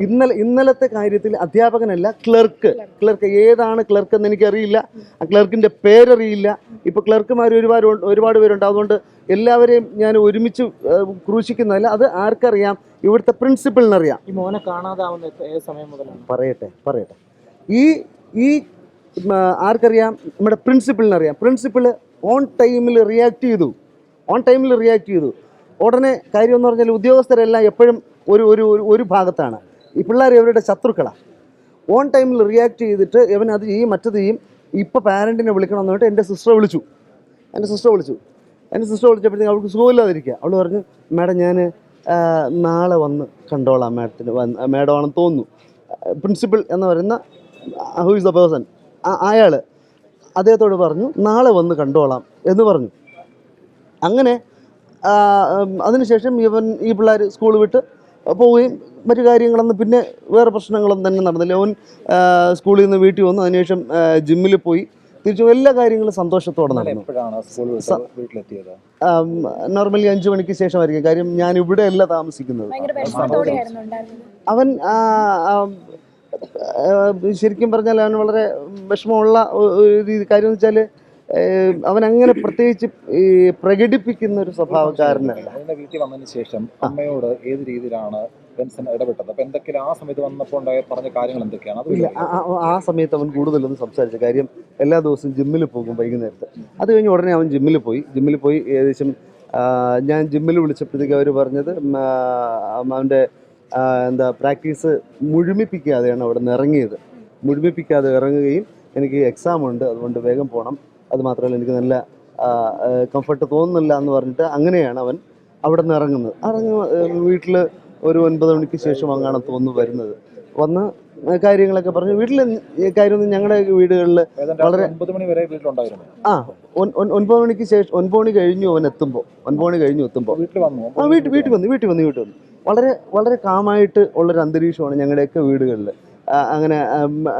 ഇന്നലെ ഇന്നലത്തെ കാര്യത്തിൽ അധ്യാപകനല്ല ക്ലർക്ക് ക്ലർക്ക് ഏതാണ് ക്ലർക്ക് എന്ന് എനിക്കറിയില്ല. ആ ക്ലർക്കിന്റെ പേരറിയില്ല. ഇപ്പൊ ക്ലർക്കുമാർ ഒരുപാട് ഒരുപാട് പേരുണ്ട്. അതുകൊണ്ട് എല്ലാവരെയും ഞാൻ ഒരുമിച്ച് ക്രൂശിക്കുന്നതല്ല. അത് ആർക്കറിയാം? ഇവിടുത്തെ പ്രിൻസിപ്പളിനറിയാം. ഈ മോനെ കാണാതാവുന്ന എത്ര- ഏത് സമയം മുതലാണ്? പറയട്ടെ പറയട്ടെ. ഈ ഈ ആർക്കറിയാം? നമ്മുടെ പ്രിൻസിപ്പളിനറിയാം. പ്രിൻസിപ്പൾ ഓൺ ടൈമിൽ റിയാക്ട് ചെയ്തു. ഓൺ ടൈമിൽ റിയാക്ട് ചെയ്തു. ഉടനെ കാര്യമെന്ന് പറഞ്ഞാൽ ഉദ്യോഗസ്ഥരെല്ലാം എപ്പോഴും ഒരു ഒരു ഒരു- ഭാഗത്താണ്. ഈ പിള്ളേർ ഇവരുടെ ശത്രുക്കളാണ് ഓൺ ടൈമിൽ റിയാക്ട് ചെയ്തിട്ട് ഇവൻ അത് ചെയ്യും മറ്റത് ചെയ്യും. ഇപ്പോൾ പാരന്റിനെ വിളിക്കണം എന്ന് പറഞ്ഞിട്ട് എന്റെ സിസ്റ്ററെ വിളിച്ചു. എന്റെ സിസ്റ്റർ വിളിച്ചു. എന്റെ സിസ്റ്റർ വിളിച്ചപ്പോഴത്തേക്ക് അവൾക്ക് സുഖമില്ലാതിരിക്കുക. അവൾ പറഞ്ഞു മാഡം ഞാൻ നാളെ വന്ന് കണ്ടോളാം മാഡത്തിന് വന്ന് മാഡമാണെന്ന് തോന്നുന്നു. പ്രിൻസിപ്പൽ എന്ന് പറയുന്ന ഹു ഇസ് ദ പേഴ്സൺ അയാൾ അദ്ദേഹത്തോട് പറഞ്ഞു നാളെ വന്ന് കണ്ടോളാം എന്ന് പറഞ്ഞു. അങ്ങനെ അതിനുശേഷം ഇവൻ ഈ പിള്ളേർ സ്കൂൾ വിട്ട് പോവുകയും മറ്റു കാര്യങ്ങളൊന്നും പിന്നെ വേറെ പ്രശ്നങ്ങളൊന്നും തന്നെ നടന്നില്ല. അവൻ സ്കൂളിൽ നിന്ന് വീട്ടിൽ വന്നു. അതിനുശേഷം ജിമ്മിൽ പോയി. തിരിച്ചു എല്ലാ കാര്യങ്ങളും സന്തോഷത്തോടെ നടന്നു. എപ്പോഴാണ് സ്കൂൾ വിട്ട് വീട്ടിലെത്തിയത്? നോർമലി അഞ്ചു മണിക്ക് ശേഷമായിരിക്കും. കാര്യം ഞാൻ ഇവിടെ അല്ല താമസിക്കുന്നത്. അവൻ ശരിക്കും പറഞ്ഞാൽ അവൻ വളരെ വിഷമമുള്ള ഒരു രീതി. കാര്യം എന്ന് വെച്ചാൽ അവൻ അങ്ങനെ പ്രത്യേകിച്ച് ഈ പ്രകടിപ്പിക്കുന്ന ഒരു സ്വഭാവക്കാരനല്ല. അതിന്റെ വീട്ടിൽ വന്നതിന് ശേഷം അമ്മയോട് ഏത് രീതിയിലാണ് ബെൻസൺ ഇടപെട്ടത്? അപ്പൊ എന്തൊക്കെയാണ് ആ സമയത്ത് വന്നപ്പോൾ ഉണ്ടായ പറഞ്ഞ കാര്യങ്ങൾ എന്തൊക്കെയാണ്? ഇല്ല ആ- സമയത്ത് അവൻ കൂടുതലൊന്നും സംസാരിച്ച കാര്യം എല്ലാ ദിവസവും ജിമ്മിൽ പോകും വൈകുന്നേരത്ത്. അത് കഴിഞ്ഞ് ഉടനെ അവൻ ജിമ്മിൽ പോയി. ജിമ്മിൽ പോയി ഏകദേശം ഞാൻ ജിമ്മിൽ വിളിച്ചപ്പോഴത്തേക്ക് അവർ പറഞ്ഞത് അവന്റെ എന്താ പ്രാക്ടീസ് മുഴുമിപ്പിക്കാതെയാണ് അവിടെ നിന്ന് ഇറങ്ങിയത്. മുഴുമിപ്പിക്കാതെ ഇറങ്ങുകയും എനിക്ക് എക്സാം ഉണ്ട് അതുകൊണ്ട് വേഗം പോകണം അത് മാത്രമല്ല എനിക്ക് നല്ല കംഫർട്ട് തോന്നുന്നില്ല എന്ന് പറഞ്ഞിട്ട് അങ്ങനെയാണ് അവൻ അവിടെ നിന്ന് ഇറങ്ങുന്നത് ഇറങ്ങി വീട്ടിൽ ഒരു ഒൻപത് മണിക്ക് ശേഷം അങ്ങാണ് തോന്നു വരുന്നത്. വന്ന് കാര്യങ്ങളൊക്കെ പറഞ്ഞു. വീട്ടിലെ കാര്യമൊന്നും ഞങ്ങളുടെ വീടുകളിൽ വളരെ- മണി വരെ വീട്ടിലുണ്ടായിരുന്നു. ആ ഒൻ- ഒൻ- ഒൻപത് മണിക്ക് ശേഷം ഒൻപത് മണി കഴിഞ്ഞു അവൻ എത്തുമ്പോൾ ഒൻപത് മണി കഴിഞ്ഞു എത്തുമ്പോൾ വീട്ടിൽ വന്നു. ആ വീട്ടിൽ വീട്ടിൽ വന്നു വീട്ടിൽ വന്നു വീട്ടിൽ വന്നു. വളരെ വളരെ കാമായിട്ട് ഉള്ളൊരു അന്തരീക്ഷമാണ് ഞങ്ങളുടെയൊക്കെ വീടുകളിൽ അങ്ങനെ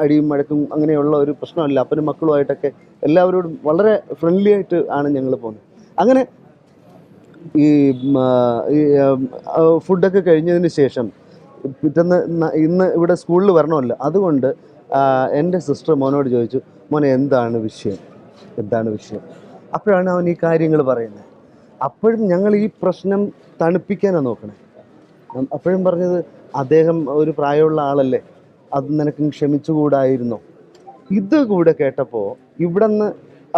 അടിയും മഴക്കും അങ്ങനെയുള്ള ഒരു പ്രശ്നമല്ല. അപ്പനും മക്കളുമായിട്ടൊക്കെ എല്ലാവരോടും വളരെ ഫ്രണ്ട്ലി ആയിട്ട് ആണ് ഞങ്ങൾ പോകുന്നത്. അങ്ങനെ ഈ ഫുഡൊക്കെ കഴിഞ്ഞതിന് ശേഷം പിറ്റേന്ന് ഇന്ന് ഇവിടെ സ്കൂളിൽ വരണമല്ലോ. അതുകൊണ്ട് എന്റെ സിസ്റ്റർ മോനോട് ചോദിച്ചു മോനെ എന്താണ് വിഷയം? എന്താണ് വിഷയം? അപ്പോഴാണ് അവൻ ഈ കാര്യങ്ങൾ പറയുന്നത്. അപ്പോഴും ഞങ്ങൾ ഈ പ്രശ്നം തണുപ്പിക്കാനാണ് നോക്കണേ. അപ്പോഴും പറഞ്ഞത് അദ്ദേഹം ഒരു പ്രായമുള്ള ആളല്ലേ? അത് നിനക്ക് ക്ഷമിച്ചുകൂടായിരുന്നു. ഇത് കൂടെ കേട്ടപ്പോൾ ഇവിടെ നിന്ന്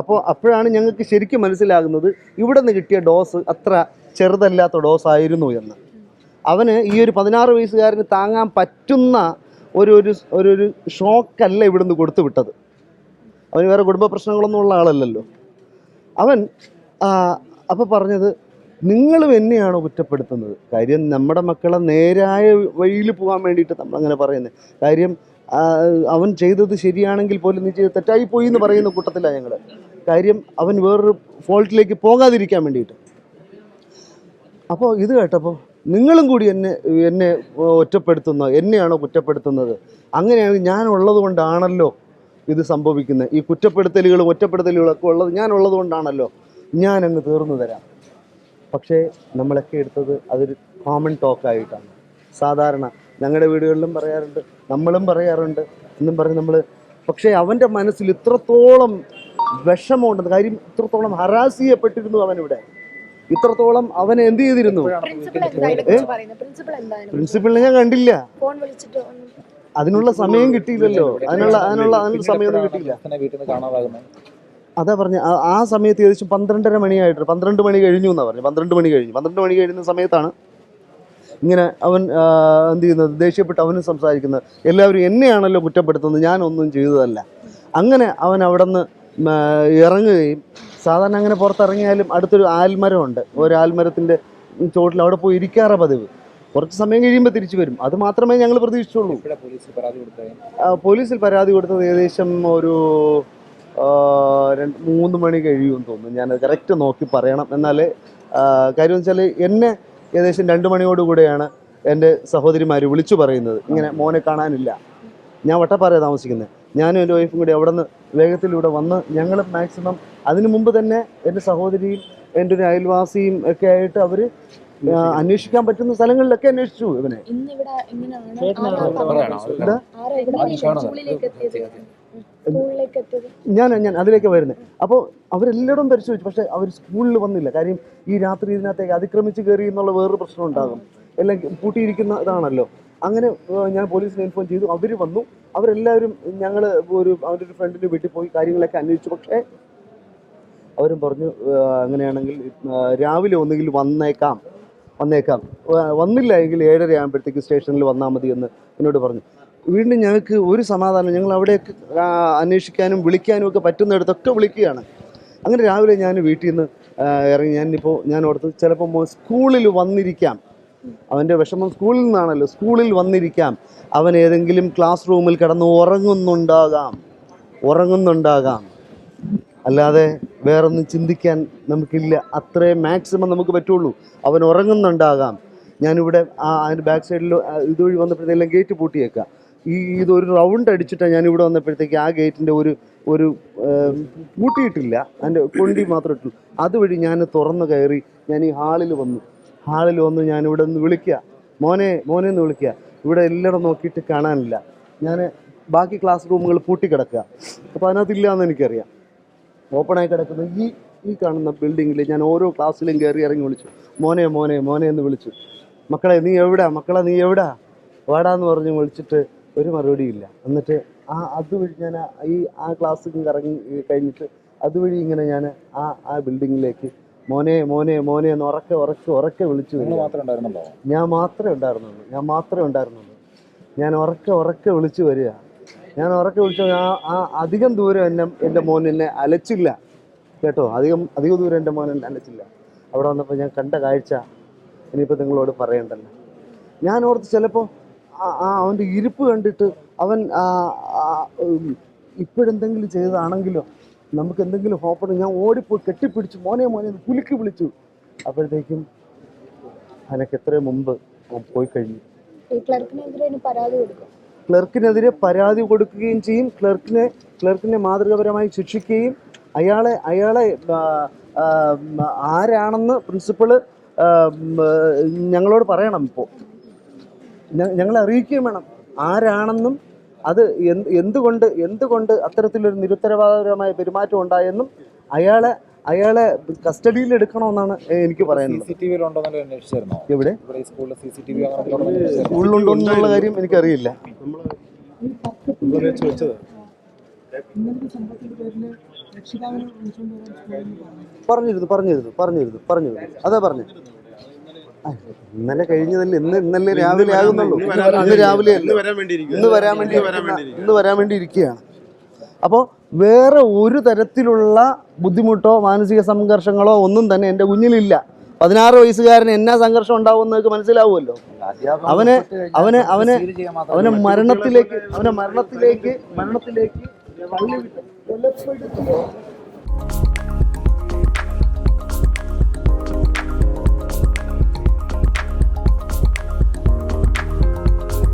അപ്പോൾ അപ്പോഴാണ് ഞങ്ങൾക്ക് ശരിക്കും മനസ്സിലാകുന്നത് ഇവിടെ നിന്ന് കിട്ടിയ ഡോസ് അത്ര ചെറുതല്ലാത്ത ഡോസ് ആയിരുന്നു എന്ന്. അവന് ഈ ഒരു പതിനാറ് വയസ്സുകാരന് താങ്ങാൻ പറ്റുന്ന ഒരു ഒരു ഒരു ഒരു ഷോക്കല്ല ഇവിടുന്ന് കൊടുത്തു വിട്ടത്. അവന് വേറെ കുടുംബ പ്രശ്നങ്ങളൊന്നും ഉള്ള ആളല്ലല്ലോ. അവൻ അപ്പോൾ പറഞ്ഞത് നിങ്ങളും എന്നെയാണോ കുറ്റപ്പെടുത്തുന്നത്. കാര്യം നമ്മുടെ മക്കളെ നേരായ വഴിയിൽ പോകാൻ വേണ്ടിയിട്ട് നമ്മളങ്ങനെ പറയുന്നത് കാര്യം അവൻ ചെയ്തത് ശരിയാണെങ്കിൽ പോലും നീ ചെയ്ത് തെറ്റായി പോയി എന്ന് പറയുന്ന കൂട്ടത്തിലാണ് ഞങ്ങൾ കാര്യം അവൻ വേറൊരു ഫോൾട്ടിലേക്ക് പോകാതിരിക്കാൻ വേണ്ടിയിട്ട്. അപ്പോൾ ഇത് കേട്ടപ്പോൾ നിങ്ങളും കൂടി എന്നെ എന്നെ ഒറ്റപ്പെടുത്തുന്ന എന്നെയാണോ കുറ്റപ്പെടുത്തുന്നത്? അങ്ങനെയാണ് ഞാൻ ഉള്ളത് കൊണ്ടാണല്ലോ ഇത് സംഭവിക്കുന്നത് ഈ കുറ്റപ്പെടുത്തലുകളും ഒറ്റപ്പെടുത്തലുകളൊക്കെ ഉള്ളത് ഞാൻ ഉള്ളത് കൊണ്ടാണല്ലോ ഞാൻ അങ്ങ് തീർന്നു തരാം. പക്ഷേ നമ്മളൊക്കെ എടുത്തത് അതൊരു കോമൺ ടോക്കായിട്ടാണ് സാധാരണ ഞങ്ങളുടെ വീടുകളിലും പറയാറുണ്ട് നമ്മളും പറയാറുണ്ട് എന്നും പറഞ്ഞ് നമ്മൾ പക്ഷേ അവന്റെ മനസ്സിൽ ഇത്രത്തോളം വിഷമമുണ്ടെന്ന് കാര്യം ഇത്രത്തോളം ഹറാസ് ചെയ്യപ്പെട്ടിരുന്നു അവനിവിടെ. ഇത്രത്തോളം അവനെ എന്ത് ചെയ്തിരുന്നു? പ്രിൻസിപ്പളിനെ ഞാൻ കണ്ടില്ല. ഫോൺ വിളിച്ചിട്ട് അതിനുള്ള സമയം കിട്ടിയില്ലല്ലോ. അതിനുള്ള അതിനുള്ള അതിനുള്ള സമയമൊന്നും കിട്ടിയില്ല. അതാ പറഞ്ഞ ആ സമയത്ത് ഏകദേശം പന്ത്രണ്ടര മണിയായിട്ട് പന്ത്രണ്ട് മണി കഴിഞ്ഞു എന്നാ പറഞ്ഞു പന്ത്രണ്ട് മണി കഴിഞ്ഞു. പന്ത്രണ്ട് മണി കഴിയുന്ന സമയത്താണ് ഇങ്ങനെ അവൻ എന്ത് ചെയ്യുന്നത് ദേഷ്യപ്പെട്ട് അവനും സംസാരിക്കുന്നത്. എല്ലാവരും എന്നെയാണല്ലോ കുറ്റപ്പെടുത്തുന്നത് ഞാനൊന്നും ചെയ്തതല്ല. അങ്ങനെ അവൻ അവിടെ നിന്ന് ഇറങ്ങുകയും സാധാരണ അങ്ങനെ പുറത്തിറങ്ങിയാലും അടുത്തൊരു ആൽമരമുണ്ട്. ഒരു ആൽമരത്തിന്റെ ചോട്ടിൽ അവിടെ പോയി ഇരിക്കാറ പതിവ്. കുറച്ച് സമയം കഴിയുമ്പോൾ തിരിച്ചു വരും. അത് മാത്രമേ ഞങ്ങൾ പ്രതീക്ഷിച്ചുള്ളൂ. പോലീസിൽ പരാതി കൊടുത്തത് ഏകദേശം ഒരു രണ്ട് മൂന്ന് മണി കഴിയുമെന്ന് തോന്നുന്നു. ഞാൻ കറക്റ്റ് നോക്കി പറയണം. എന്നാൽ കാര്യം വെച്ചാൽ എന്നെ ഏകദേശം രണ്ട് മണിയോടുകൂടെയാണ് എന്റെ സഹോദരിമാർ വിളിച്ചു പറയുന്നത്. ഇങ്ങനെ മോനെ കാണാനില്ല. ഞാൻ വട്ടപ്പാറ താമസിക്കുന്നത് ഞാനും എന്റെ വൈഫും കൂടി അവിടെ നിന്ന് വേഗത്തിലൂടെ വന്ന് ഞങ്ങൾ മാക്സിമം അതിനു മുമ്പ് തന്നെ എന്റെ സഹോദരിയും എന്റെ ഒരു അയൽവാസിയും ഒക്കെ ആയിട്ട് അവർ അന്വേഷിക്കാൻ പറ്റുന്ന സ്ഥലങ്ങളിലൊക്കെ അന്വേഷിച്ചു ഇവനെ. ഞാൻ ഞാൻ അതിലേക്ക് വരുന്നത് അപ്പോൾ അവരെല്ലാവരും പരിശോധിച്ചു. പക്ഷെ അവർ സ്കൂളിൽ വന്നില്ല. കാര്യം ഈ രാത്രി ഇതിനകത്തേക്ക് അതിക്രമിച്ച് കയറി എന്നുള്ള വേറൊരു പ്രശ്നം ഉണ്ടാകും. എല്ലാം പൂട്ടിയിരിക്കുന്ന ഇതാണല്ലോ. അങ്ങനെ ഞാൻ പോലീസിനെ ഇൻഫോം ചെയ്തു. അവർ വന്നു. അവരെല്ലാവരും ഞങ്ങൾ ഒരു അവരുടെ ഒരു ഫ്രണ്ടിന്റെ വീട്ടിൽ പോയി കാര്യങ്ങളൊക്കെ അന്വേഷിച്ചു. പക്ഷേ അവരും പറഞ്ഞു അങ്ങനെയാണെങ്കിൽ രാവിലെ ഒന്നുകിൽ വന്നേക്കാം. വന്നേക്കാം. വന്നില്ല എങ്കിൽ ഏഴര ആകുമ്പോഴത്തേക്ക് സ്റ്റേഷനിൽ വന്നാൽ മതി എന്ന് എന്നോട് പറഞ്ഞു. വീണ്ടും ഞങ്ങൾക്ക് ഒരു സമാധാനം ഞങ്ങൾ അവിടെയൊക്കെ അന്വേഷിക്കാനും വിളിക്കാനും ഒക്കെ പറ്റുന്നിടത്തൊക്കെ വിളിക്കുകയാണ്. അങ്ങനെ രാവിലെ ഞാൻ വീട്ടിൽ നിന്ന് ഇറങ്ങി. ഞാനിപ്പോൾ ഞാൻ ഓർത്ത് ചിലപ്പോൾ സ്കൂളിൽ വന്നിരിക്കാം. അവന്റെ വിഷമം സ്കൂളിൽ നിന്നാണല്ലോ. സ്കൂളിൽ വന്നിരിക്കാം. അവൻ ഏതെങ്കിലും ക്ലാസ് റൂമിൽ കിടന്ന് ഉറങ്ങുന്നുണ്ടാകാം. ഉറങ്ങുന്നുണ്ടാകാം. അല്ലാതെ വേറൊന്നും ചിന്തിക്കാൻ നമുക്കില്ല. അത്രയും മാക്സിമം നമുക്ക് പറ്റുള്ളൂ. അവൻ ഉറങ്ങുന്നുണ്ടാകാം. ഞാനിവിടെ ആ അതിന്റെ ബാക്ക് സൈഡിൽ ഇതുവഴി വന്നപ്പോഴത്തേക്കും ഗേറ്റ് പൂട്ടിയേക്കാം. ഈ ഇതൊരു റൗണ്ട് അടിച്ചിട്ടാണ് ഞാൻ ഇവിടെ വന്നപ്പോഴത്തേക്ക് ആ ഗേറ്റിന്റെ ഒരു ഒരു കൂട്ടിയിട്ടില്ല അതിന്റെ കൊണ്ടി മാത്രം ഇട്ടുള്ളൂ അതുവഴി ഞാൻ തുറന്നു കയറി ഞാൻ ഈ ഹാളിൽ വന്നു. ഹാളിൽ വന്ന് ഞാൻ ഇവിടെ നിന്ന് വിളിക്കുക മോനെ മോനെ എന്ന് വിളിക്കുക ഇവിടെ എല്ലാവരും നോക്കിയിട്ട് കാണാനില്ല. ഞാൻ ബാക്കി ക്ലാസ് റൂമുകൾ പൂട്ടിക്കിടക്കുക അപ്പോൾ അതിനകത്തില്ല എന്ന് എനിക്കറിയാം ഓപ്പണായി കിടക്കുന്ന ഈ ഈ കാണുന്ന ബിൽഡിങ്ങിൽ ഞാൻ ഓരോ ക്ലാസ്സിലും കയറി ഇറങ്ങി വിളിച്ചു. മോനെ മോനെ മോനെ എന്ന് വിളിച്ചു. മക്കളെ നീ എവിടാ? മക്കളെ നീ എവിടാ? വാടാന്ന് പറഞ്ഞ് വിളിച്ചിട്ട് ഒരു മറുപടിയില്ല എന്നിട്ട് ആ അതുവഴി ഞാൻ ഈ ആ ക്ലാസ് ഇറങ്ങി കഴിഞ്ഞിട്ട് അതുവഴി ഇങ്ങനെ ഞാൻ ആ ആ ബിൽഡിങ്ങിലേക്ക് മോനെ മോനെ മോനെ എന്ന് ഉറക്കെ ഉറക്കെ ഉറക്കെ വിളിച്ചു ഞാൻ മാത്രമേ ഉണ്ടായിരുന്നുള്ളൂ. ഞാൻ മാത്രമേ ഉണ്ടായിരുന്നുള്ളൂ. ഞാൻ ഉറക്കെ ഉറക്കെ വിളിച്ചു വരിക. ഞാൻ ഉറക്കെ വിളിച്ചു ആ ആ അധികം ദൂരം എന്നെ എന്റെ മോൻ എന്നെ അലച്ചില്ല. കേട്ടോ? അധികം അധികം ദൂരം എന്റെ മോൻ എന്നെ അലച്ചില്ല. അവിടെ വന്നപ്പോൾ ഞാൻ കണ്ട കാഴ്ച ഇനിയിപ്പോൾ നിങ്ങളോട് പറയണ്ടല്ലോ. ഞാൻ ഓർത്ത് ചിലപ്പോൾ ആ അവന്റെ ഇരിപ്പ് കണ്ടിട്ട് അവൻ ഇപ്പോഴെന്തെങ്കിലും ചെയ്തതാണെങ്കിലോ നമുക്ക് എന്തെങ്കിലും ഹോപ്പണ് ഞാൻ ഓടിപ്പോയി കെട്ടിപ്പിടിച്ചു മോനെ മോനെ കുലുക്കി വിളിച്ചു. അപ്പോഴത്തേക്കും അതിനൊക്കെ എത്രയും മുമ്പ് പോയി കഴിഞ്ഞു. ക്ലർക്കിനെതിരെ പരാതി കൊടുക്കുകയും ചെയ്യും. ക്ലർക്കിനെ ക്ലർക്കിനെ മാതൃകാപരമായി ശിക്ഷിക്കുകയും അയാളെ അയാളെ ആരാണെന്ന് പ്രിൻസിപ്പൾ ഞങ്ങളോട് പറയണം ഇപ്പോൾ. ഞങ്ങളെ അറിയിക്കുകയും വേണം. ആരാണെന്നും അത് എന്ത് എന്തുകൊണ്ട് എന്തുകൊണ്ട് അത്തരത്തിലൊരു നിരുത്തരവാദപരമായ പെരുമാറ്റം ഉണ്ടായെന്നും അയാളെ അയാളെ കസ്റ്റഡിയിൽ എടുക്കണമെന്നാണ് എനിക്ക് പറയുന്നത് എവിടെ? സ്കൂളിലുണ്ടോ എന്നുള്ള കാര്യം എനിക്കറിയില്ല. പറഞ്ഞിരുന്നു. പറഞ്ഞിരുന്നു പറഞ്ഞിരുന്നു പറഞ്ഞിരുന്നു. അതാ പറഞ്ഞു ഇന്നലെ കഴിഞ്ഞതല്ല ഇന്ന് ഇന്നലെ രാവിലെ ആകുന്നുള്ളൂ. ഇന്ന് രാവിലെ അല്ലേ? വരാൻ വേണ്ടിയിരിക്കും ഇന്ന് വരാൻ വേണ്ടി ഇന്ന് വരാൻ വേണ്ടി ഇരിക്കുകയാണ്. അപ്പോൾ വേറെ ഒരു തരത്തിലുള്ള ബുദ്ധിമുട്ടോ മാനസിക സംഘർഷങ്ങളോ ഒന്നും തന്നെ എന്റെ കുഞ്ഞിലില്ല. പതിനാറ് വയസ്സുകാരന് എന്നാ സംഘർഷം ഉണ്ടാവും എന്നൊക്കെ മനസ്സിലാവുമല്ലോ? അവന് അവന് അവന് അവന് മരണത്തിലേക്ക് അവനെ മരണത്തിലേക്ക് മരണത്തിലേക്ക്